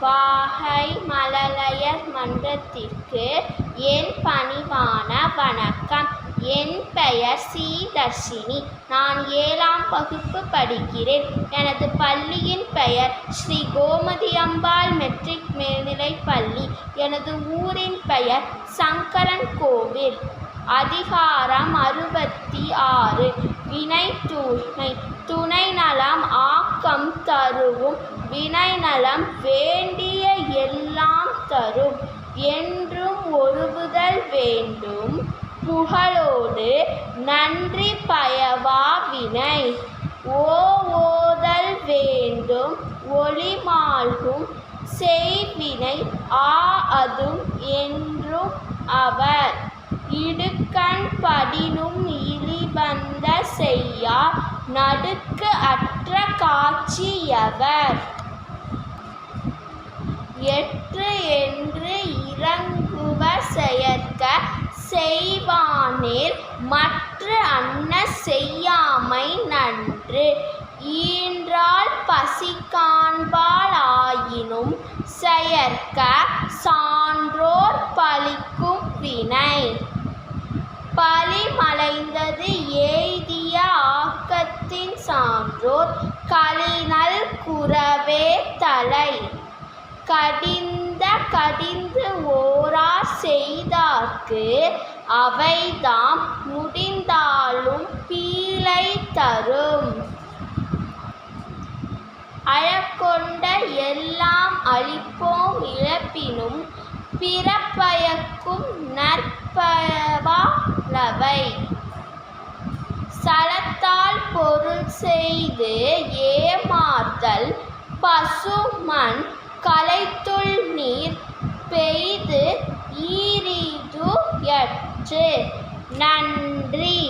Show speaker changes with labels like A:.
A: வாகை மழலையர் மன்றத்திற்கு என் பணிவான வணக்கம். என் பெயர் சி தர்ஷினி நான் ஏழாம் வகுப்பு படிக்கிறேன். எனது பள்ளியின் பெயர் ஸ்ரீ கோமதி அம்பாள் மெட்ரிக் மேல்நிலைப் பள்ளி. எனது ஊரின் பெயர் சங்கரன் கோவில். அதிகாரம் அறுபத்தி ஆறு. வினை தூய்மை. துணை நலம் ஆக்கம் தருவும் வினை நலம் வேண்டிய எல்லாம் தரும். என்றும் ஒருவுதல் வேண்டும். புகழோடு நன்றி பயவா வினை. ஓதல் வேண்டும். ஒளிமால்கும் செய்வினை ஆ அதும் என்றும் அவர். இடுக்கண் படினும் இழிவந்த செய்யா நடுக்கு அற்ற காட்சியவர் எற்று என்று இறங்குவ செயற்க செய்வானேல் மற்று அன்ன செய்யாமை நன்று. ஈன்றால் பசி காண்பால் ஆயினும் செயற்க சான்றோர் பழிக்கும் வினை. பழிமலைந்தது எய்தி சான்றோர் களிநல் குரவே தலை. கடிந்த கடிந்து ஓரார் செய்தார்க்கு அவைதாம் முடிந்தாலும் பீழை தரும். அழக்கொண்ட எல்லாம் அழிப்போம் இழப்பினும் பிறப்பயக்கும் செய்து ஏமாறுதல் பசுமண் கலைத்துள் நீர் பெய்து ஈரிது எற்று நன்றி.